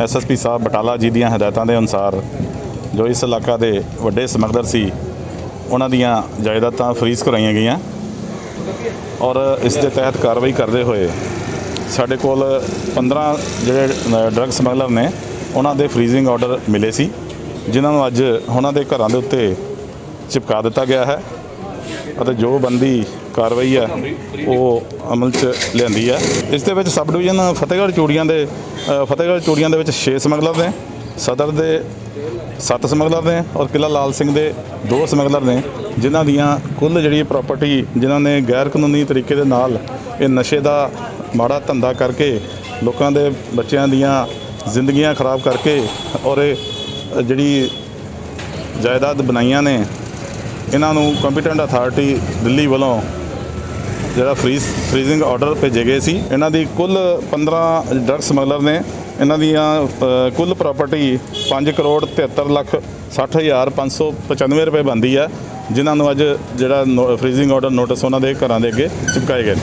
SSP ਸਾਹਿਬ ਬਟਾਲਾ ਜੀ ਦੀਆਂ ਹਦਾਇਤਾਂ ਦੇ ਅਨੁਸਾਰ ਜੋ ਇਸ ਇਲਾਕਾ ਦੇ ਵੱਡੇ ਸਮਗਲਰ ਸੀ, ਉਹਨਾਂ ਦੀਆਂ ਜਾਇਦਾਦਾਂ ਫਰੀਜ਼ ਕਰਾਈਆਂ ਗਈਆਂ ਔਰ ਇਸ ਦੇ ਤਹਿਤ ਕਾਰਵਾਈ ਕਰਦੇ ਹੋਏ ਸਾਡੇ ਕੋਲ 15 ਜਿਹੜੇ ਡਰੱਗ ਸਮਗਲਰ ਨੇ, ਉਹਨਾਂ ਦੇ ਫਰੀਜ਼ਿੰਗ ਆਰਡਰ ਮਿਲੇ ਸੀ, ਜਿਨ੍ਹਾਂ ਨੂੰ ਅੱਜ ਉਹਨਾਂ ਦੇ ਘਰਾਂ ਦੇ ਉੱਤੇ ਚਿਪਕਾ ਦਿੱਤਾ ਗਿਆ ਹੈ ਅਤੇ ਜੋ ਬੰਦੀ ਕਾਰਵਾਈ ਹੈ, ਉਹ ਅਮਲ 'ਚ ਲਿਆਂਦੀ ਹੈ। ਇਸ ਦੇ ਵਿੱਚ ਸਬ ਡਿਵੀਜ਼ਨ ਫਤਿਹਗੜ੍ਹ ਚੂੜੀਆਂ ਦੇ ਫਤਿਹਗੜ੍ਹ ਚੂੜੀਆਂ ਦੇ ਵਿੱਚ 6 ਸਮਗਲਰ ਨੇ, ਸਦਰ ਦੇ 7 ਸਮਗਲਰ ਨੇ ਔਰ ਕਿਲਾ ਲਾਲ ਸਿੰਘ ਦੇ 2 ਸਮਗਲਰ ਨੇ, ਜਿਨ੍ਹਾਂ ਦੀਆਂ ਕੁੱਲ ਜਿਹੜੀ ਪ੍ਰਾਪਰਟੀ ਜਿਨ੍ਹਾਂ ਨੇ ਗੈਰ ਕਾਨੂੰਨੀ ਤਰੀਕੇ ਦੇ ਨਾਲ ਇਹ ਨਸ਼ੇ ਦਾ ਮਾੜਾ ਧੰਦਾ ਕਰਕੇ ਲੋਕਾਂ ਦੇ ਬੱਚਿਆਂ ਦੀਆਂ ਜ਼ਿੰਦਗੀਆਂ ਖਰਾਬ ਕਰਕੇ ਔਰ ਇਹ ਜਿਹੜੀ ਜਾਇਦਾਦ ਬਣਾਈਆਂ ਨੇ, ਇਹਨਾਂ ਨੂੰ ਕੰਪੀਟੈਂਟ ਅਥਾਰਟੀ ਦਿੱਲੀ ਵੱਲੋਂ ਜਿਹੜਾ ਫਰੀਜ਼ ਫਰੀਜ਼ਿੰਗ ਆਰਡਰ ਭੇਜੇ ਗਏ ਸੀ, ਇਹਨਾਂ ਦੀ ਕੁੱਲ 15 ਡਰਗ ਸਮਗਲਰ ਨੇ, ਇਹਨਾਂ ਦੀਆਂ ਕੁੱਲ ਪ੍ਰਾਪਰਟੀ 5 ਕਰੋੜ 73 ਲੱਖ 60 ਹਜ਼ਾਰ 595 ਰੁਪਏ ਬਣਦੀ ਹੈ, ਜਿਨ੍ਹਾਂ ਨੂੰ ਅੱਜ ਜਿਹੜਾ ਫਰੀਜ਼ਿੰਗ ਆਰਡਰ ਨੋਟਿਸ ਉਹਨਾਂ ਦੇ ਘਰਾਂ ਦੇ ਅੱਗੇ ਚਿਪਕਾਏ ਗਏ